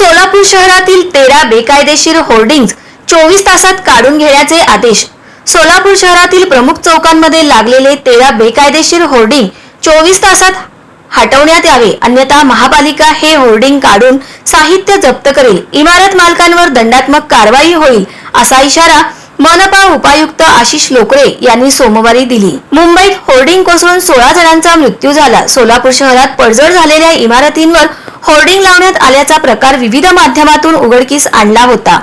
सोलापूर शहरातील तेरा बेकायदेशीर होर्डिंग चोवीस तासात काढून घेण्याचे आदेश. सोलापूर शहरातील प्रमुख चौकांमध्ये लागलेले तेरा बेकायदेशीर होर्डिंग चोवीस तासात हटवण्यात यावे. अन्यथा महापालिका हे होर्डिंग काढून साहित्य जप्त करेल. इमारत मालकांवर दंडात्मक कारवाई होईल असा इशारा मनपा उपायुक्त आशिष लोकरे यांनी सोमवारी दिली. मुंबईत होर्डिंग कोसळून सोळा जणांचा मृत्यू झाला. सोलापूर शहरात पडझड झालेल्या इमारतींवर होर्डिंग लावण्यात आल्याचा प्रकार विविध माध्यमातून उघडकीस आणला होता.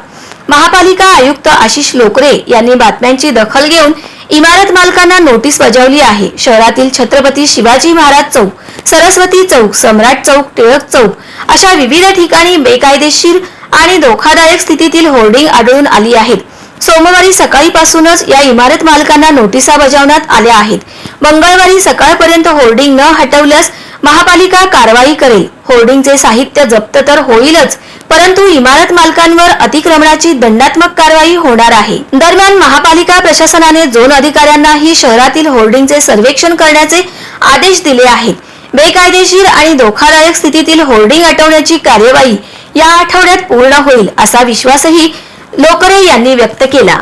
महापालिका आयुक्त आशिष लोकरे यांनी बातम्यांची दखल घेऊन इमारत मालकांना नोटीस बजावली आहे. शहरातील छत्रपती शिवाजी महाराज चौक सरस्वती चौक सम्राट चौक टिळक चौक अशा विविध ठिकाणी बेकायदेशीर आणि धोकादायक स्थितीतील होर्डिंग आढळून आली आहेत. सोमवारी सकाळीपासूनच या इमारत मालकांना नोटिसा बजावण्यात आल्या आहेत. मंगळवारी सकाळपर्यंत होर्डिंग न हटवल्यास महापालिका कारवाई करेल. होर्डिंगचे साहित्य जप्त तर होईलच परंतु इमारत मालकांवर अतिक्रमणाची दंडात्मक कारवाई होणार आहे. दरम्यान महापालिका प्रशासनाने झोन अधिकाऱ्यांनाही शहरातील होर्डिंगचे सर्वेक्षण करण्याचे आदेश दिले आहेत. बेकायदेशीर आणि धोकादायक स्थितीतील होर्डिंग हटवण्याची कार्यवाही या आठवड्यात पूर्ण होईल असा विश्वासही लोकरे यांनी व्यक्त केला.